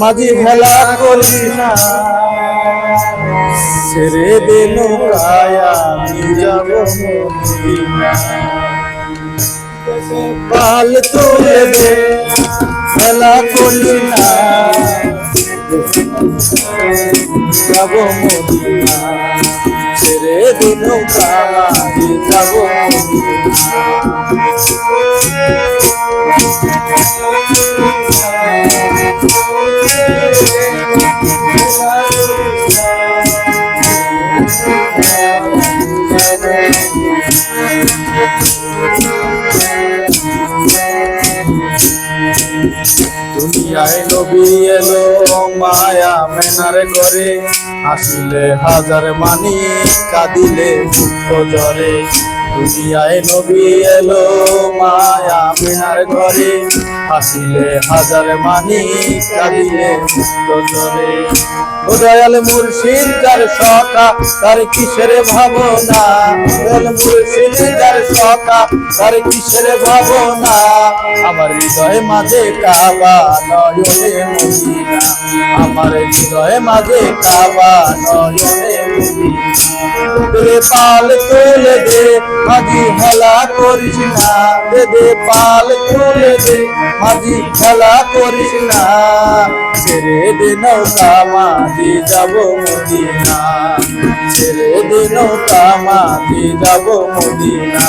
মাঝি হেলা করিস না। ছেড়ে দে নৌকায়, আমি যাব পাল তুলে দে হেলা করিস না। যাব মদিনা ছেড়ে দে নৌকায় যাব মদিনা দুনিয়ায় নবী এলো মায়া মেনার করে আসলে হাজার মানি কাঁদিলে দুঃখ জরে দুনিয়ায় নবী এলো মায়া মেনার ঘরে। আসলে হাজার মানি কাঁদিলে জরে দয়াল মুর্শিদ যার সকা তার কিসের ভাবনা? দয়াল মুর্শিদ যার সকা তার কিসের ভাবনা? আমার হৃদয় মাঝে কাবা নয়নে মদিনা। আমার হৃদয় মাঝে কাবা নয়নে মদিনা। পাল তুলে দে, মাঝি হেলা করিস না। দে পাল তুলে দে, মাঝি হেলা করিস না। ছেড়ে দে নৌকা মাঝি যাব মদিনা। ছেড়ে দিন নৌকা মাঝি যাব মদিনা।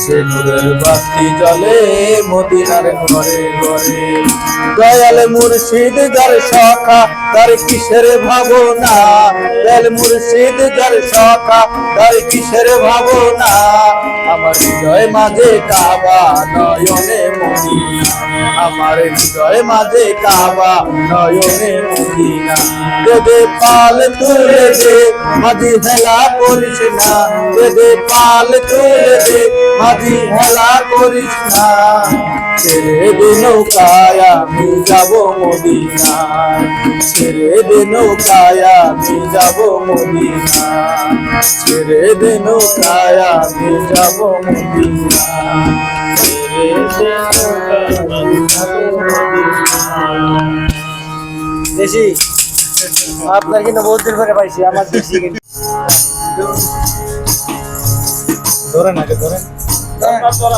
সে নূরের বাতি জলে মদিনার ঘরে ঘরে। দয়াল মুর্শিদ যার সখা, তার কিসের ভাবনা? দয়াল মুর্শিদ যার সখা, তার কিসের ভাবনা? আমার হৃদয় মাঝে কাবা নয়নে মদিনা। আমার হৃদয় মাঝে কাবা নয়নে মদিনা। দে দে পাল তুলে দে, মাঝি হেলা করিস না। দে দে পাল তুলে দে মাঝি হেলা করিস না। ছেড়ে নৌকায় আমি যাব মদিনা ছেড়ে নৌকায় আমি যাব মদিনা ছেড়ে নৌকায় আমি যাব মদিনা ছেড়ে দে নৌকায় আমি যাব মদিনা দেশি, আপনার কিন্তু বহুত দিন পরে পাইছি, আমার দেশি কিন্তু। ধরেন আগে, ধরেন। ఆత్మ